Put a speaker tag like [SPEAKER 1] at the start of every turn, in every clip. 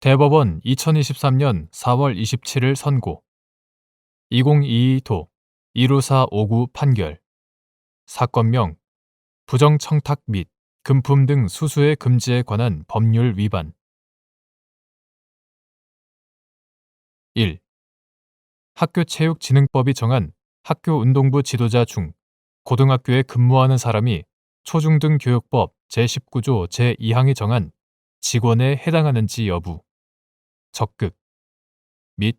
[SPEAKER 1] 대법원 2023년 4월 27일 선고. 2022도 15459 판결. 사건명 부정청탁 및 금품 등 수수의 금지에 관한 법률 위반. 1. 학교체육진흥법이 정한 학교운동부 지도자 중 고등학교에 근무하는 사람이 초중등교육법 제19조 제2항이 정한 직원에 해당하는지 여부 적극. 및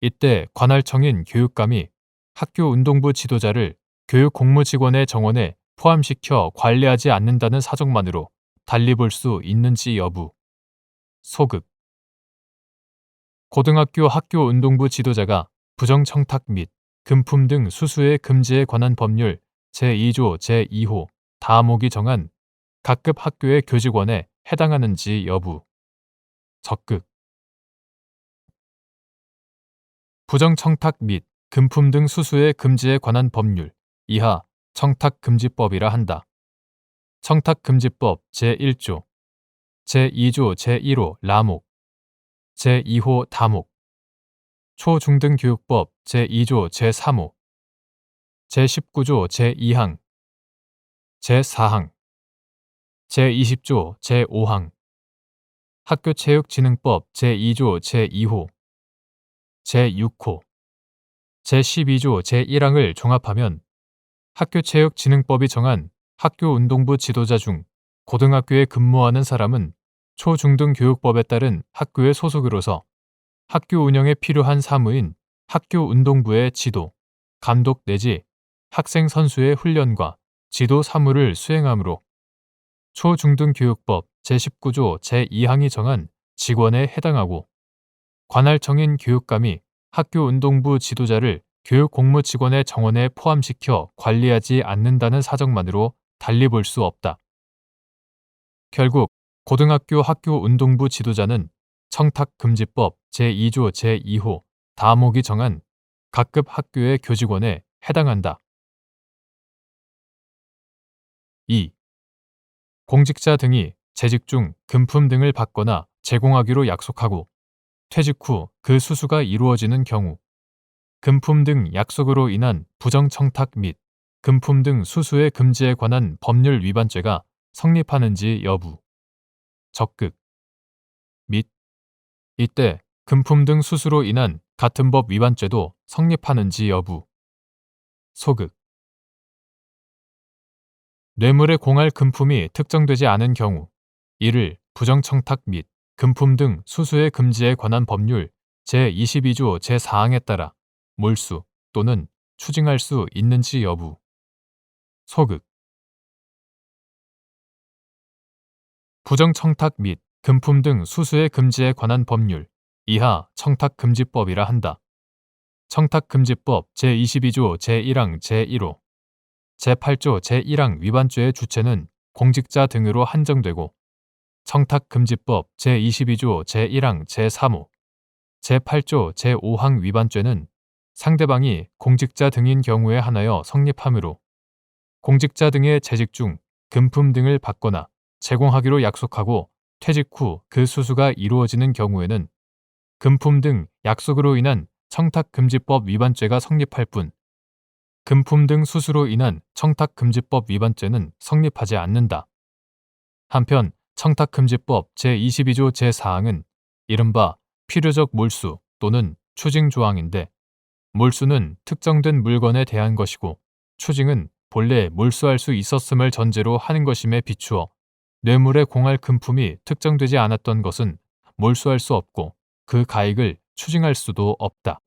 [SPEAKER 1] 이때 관할청인 교육감이 학교 운동부 지도자를 교육 공무 직원의 정원에 포함시켜 관리하지 않는다는 사정만으로 달리 볼 수 있는지 여부. 소극. 고등학교 학교 운동부 지도자가 부정청탁 및 금품 등 수수의 금지에 관한 법률 제2조 제2호 다목이 정한 각급 학교의 교직원에 해당하는지 여부. 적극 부정청탁 및 금품 등 수수의 금지에 관한 법률. 이하 청탁금지법이라 한다. 청탁금지법 제1조 제2조 제1호 라목 제2호 다목. 초중등교육법 제2조 제3호 제19조 제2항 제4항 제20조 제5항. 학교체육진흥법 제2조 제2호 제6호, 제12조 제1항을 종합하면 학교체육진흥법이 정한 학교운동부 지도자 중 고등학교에 근무하는 사람은 초중등교육법에 따른 학교의 소속으로서 학교 운영에 필요한 사무인 학교 운동부의 지도, 감독 내지 학생 선수의 훈련과 지도 사무를 수행하므로 초중등교육법 제19조 제2항이 정한 직원에 해당하고 관할청인 교육감이 학교 운동부 지도자를 교육 공무 직원의 정원에 포함시켜 관리하지 않는다는 사정만으로 달리 볼 수 없다. 결국 고등학교 학교 운동부 지도자는 청탁금지법 제2조 제2호 다목이 정한 각급 학교의 교직원에 해당한다. 2. 공직자 등이 재직 중 금품 등을 받거나 제공하기로 약속하고 퇴직 후 그 수수가 이루어지는 경우 금품 등 약속으로 인한 부정청탁 및 금품 등 수수의 금지에 관한 법률 위반죄가 성립하는지 여부. 적극. 및 이때 금품 등 수수로 인한 같은 법 위반죄도 성립하는지 여부. 소극. 뇌물의 공할 금품이 특정되지 않은 경우 이를 부정청탁 및 금품 등 수수의 금지에 관한 법률 제22조 제4항에 따라 몰수 또는 추징할 수 있는지 여부 소극 부정청탁 및 금품 등 수수의 금지에 관한 법률 이하 청탁금지법이라 한다. 청탁금지법 제22조 제1항 제1호 제8조 제1항 위반죄의 주체는 공직자 등으로 한정되고 청탁금지법 제22조 제1항 제3호 제8조 제5항 위반죄는 상대방이 공직자 등인 경우에 한하여 성립하므로 공직자 등의 재직 중 금품 등을 받거나 제공하기로 약속하고 퇴직 후 그 수수가 이루어지는 경우에는 금품 등 약속으로 인한 청탁금지법 위반죄가 성립할 뿐 금품 등 수수로 인한 청탁금지법 위반죄는 성립하지 않는다. 한편 청탁금지법 제22조 제4항은 이른바 필요적 몰수 또는 추징 조항인데 몰수는 특정된 물건에 대한 것이고 추징은 본래 몰수할 수 있었음을 전제로 하는 것임에 비추어 뇌물의 공할 금품이 특정되지 않았던 것은 몰수할 수 없고 그 가액을 추징할 수도 없다.